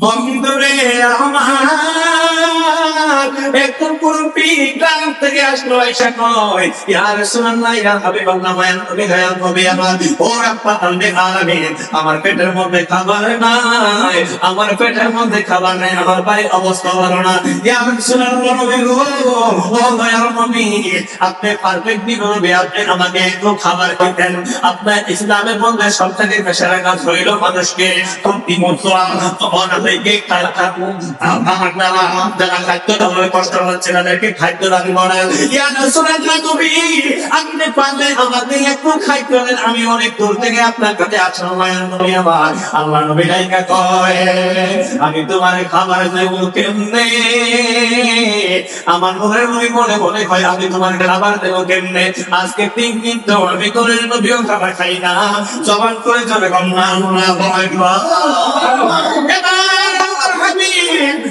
বন্ধুরে আমার। পেটের মধ্যে খাবার নাই। আমার পেটের মধ্যে খাবার নাই, আমার ভাই অবস্থা ভালো না। আপনি পারফেক্ট নবী আপনি আমাকে একটু খাবার দিতেন। আপনার ইসলামের মধ্যে সবথেকে পেশারা কাজ হইল মানুষকে অতি মতোয়া অনাদেরকে যারা খাদ্য দাবার কষ্ট হচ্ছে খাদ্য রাখব না আমি অনেক দূর থেকে আপনার কাছে আসলাম, আমার আল্লাহ নবী আমি তোমার খাবার দেব কেমনে? আমার মনের নবী মনে মনে হয় আমি তোমার খাবার দেব কেমনে? আজকে তিন দিন তো আমি করে নবীও খাবার খাই না, জবান করে চলে না ভয়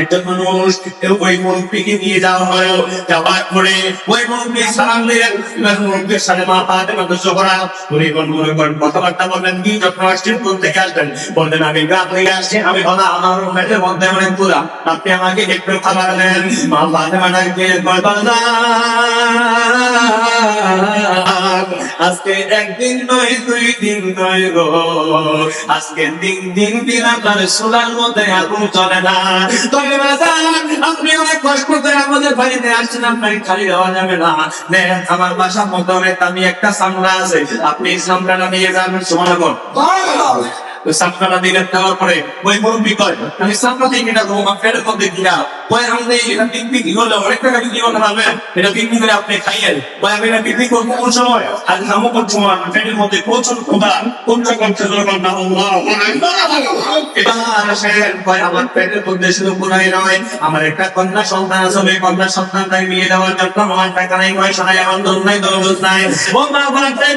একজন মানুষ ওই মুরব্বীকে নিয়ে যাওয়া হয় যাওয়ার পরে ওই মুরব্বী সালাম দিলেন মুরব্বীর সাথে মা পাতে মতো জোহরা, উনি কোন মনে করেন কথাবার্তা বললেন কি, যখন আসছেন কোন থেকে আসবেন। বললেন, আমি গ্রাম থেকে আসছি আমি হলো আমার পেটের মধ্যে অনেক পুরা আপনি আমাকে একটু খাবার দেন। মা পাতে মাটাকে আজকে একদিন নয়, দুই দিন নয় গো। আজকে দিন দিন দিন আপনার সোলার মধ্যে আগুন চলে না। তবে আপনি অনেক কষ্ট করে আমাদের বাড়িতে আসছেন আপনাকে খালি দেওয়া যাবে না। নেন, আমার বাসা মতো আমি একটা সামলা আছে। আপনি সামনাটা নিয়ে যাবেন দেওয়ার পরে ওই আমি আমার কিনা করে আপনি কোন সময় কোন আমার নয় আমার একটা কন্যা সন্তান আছে ওই কন্যা সন্তান তাই নিয়ে দেওয়ার জন্য আমার টাকা নাই পয়সা নাই আমার নাই দরজ নাই বন্ধা বলতে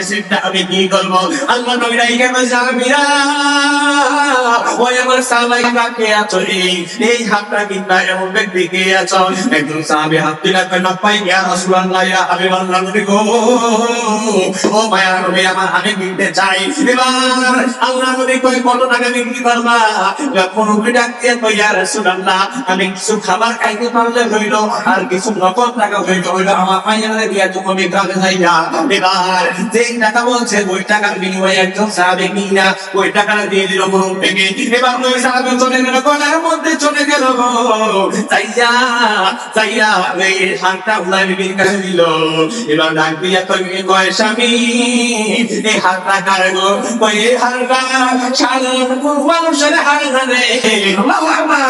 স্বর্ণের সিটটা আমি কি করব? আল্লাহ নবীরা এখানে যাবিরা ওই আমার সাহাবাই কাকে আছো এই হাতটা কিংবা এমন ব্যক্তি কে আছো? একজন সাহাবি হাত দিলা কই না পাই ইয়া রাসূলুল্লাহ, ইয়া হাবিবাল্লাহ নবী গো। ও মায়া নবী, আমার আমি কিনতে চাই। এবার আল্লাহ নবী কই কত টাকা বিক্রি করবা? যখন নবী ডাক দিয়ে কই ইয়া রাসূলুল্লাহ, আমি কিছু খাবার খাইতে পারলে হইল, আর কিছু নকদ টাকা হইল হইল আমার মায়ের দিয়া তুমি গ্রামে যাইয়া, এবার যেই টাকা বলছে, ওই টাকার বিনিময়ে একজন সাহাবি কিনা, ওই টাকাটা দিয়ে দিল মুরুম থেকে এবার ওই সাহাবি চলে গেল, গলার মধ্যে চলে গেল চাইয়া চাইয়া এই হাতটা উলাই বিবির কাছে দিল। এবার ডাক দিয়া কই কয় স্বামী, এই হাতটা কার গো? এই হাতটা সাধারণ মানুষের হাত না রে আল্লাহু আকবার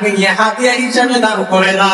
তাকে হাতিয়া হিসাবে দান করে না।